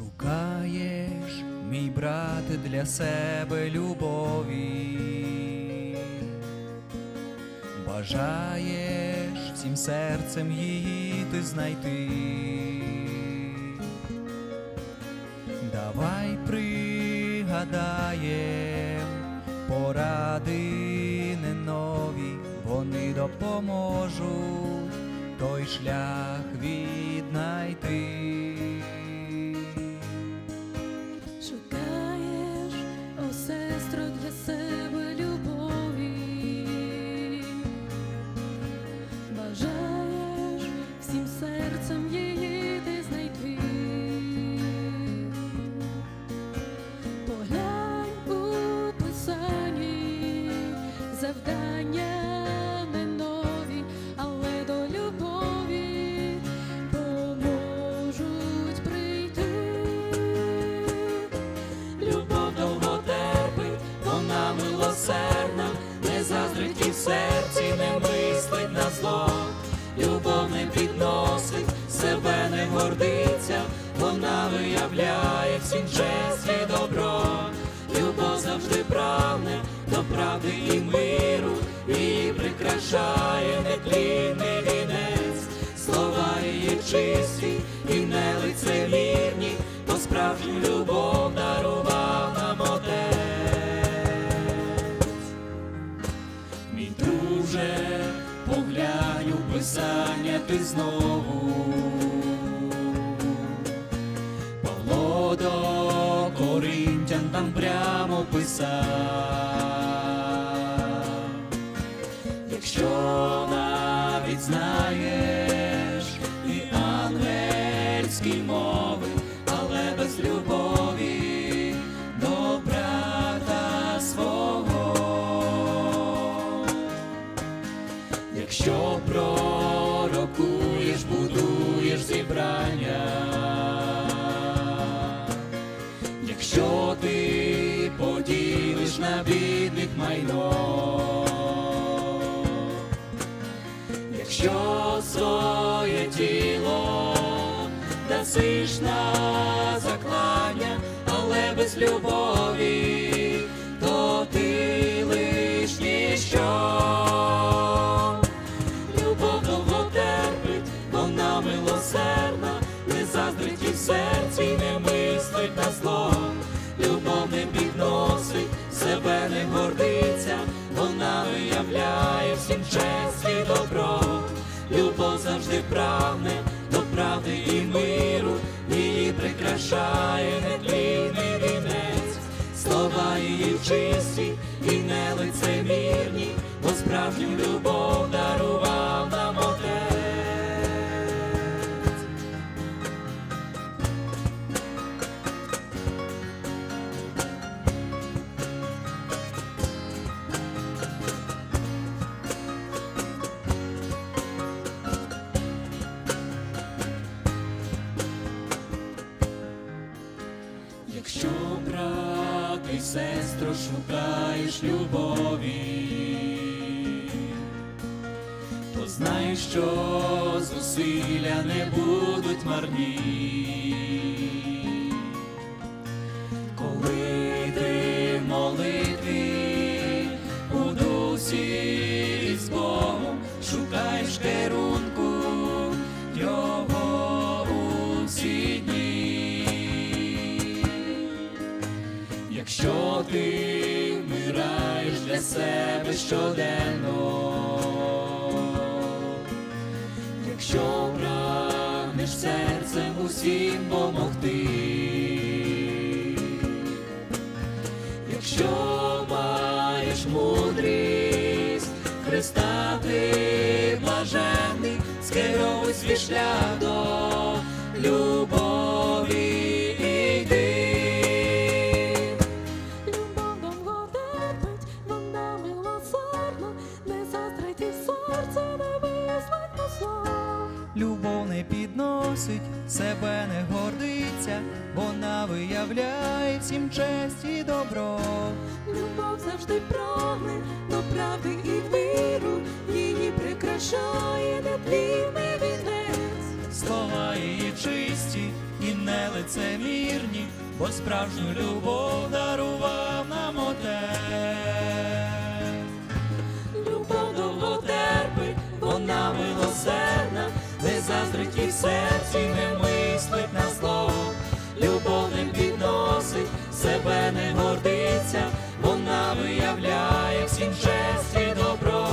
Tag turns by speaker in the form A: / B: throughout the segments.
A: Бажаєш, мій брате, для себе любові, бажаєш всім серцем її ти знайти. Давай пригадаєм поради не нові, вони допоможуть той шлях віднайти. Серці не мислить на зло. Любов не підносить, себе не гордиться, вона виявляє всім честь і добро. Любов завжди прагне до правди і миру, і прикрашає нетлінний вінець, слова її чисті і не лицемірні, бо справжню любов друже, поглянь у писання ти знову. Павло до Коринтян там прямо писав. Якщо навіть знаєш і ангельські мови, але без любові бідних майно, якщо своє тіло дасиш на заклання, але без любові, її чисті і не лицемірні, бо справжню любов дарував сестро, шукаєш любові, то знай, що зусилля не будуть марні. Якщо ти вмираєш для себе щоденно, якщо прагнеш серцем усім помогти, якщо маєш мудрість, Христа ти блаженний, скеровуй свій шлях до підносить, себе не гордиться, вона виявляє всім честь і добро.
B: Любов завжди прагне до правди і миру, її прикрашає нетлінний вінець.
A: Слова її чисті і не лицемірні, бо бо справжню любов дарував нам Отець. Заздрить і в серці, не мислить на зло. Любов не підносить, себе не гордиться, вона виявляє всім честь і добро.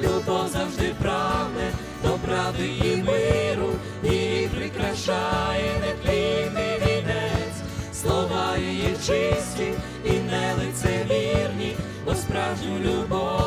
A: Любов завжди прагне до правди і миру, і прикрашає нетлінний вінець, слова її чисті і не лицевірні, бо справжню любов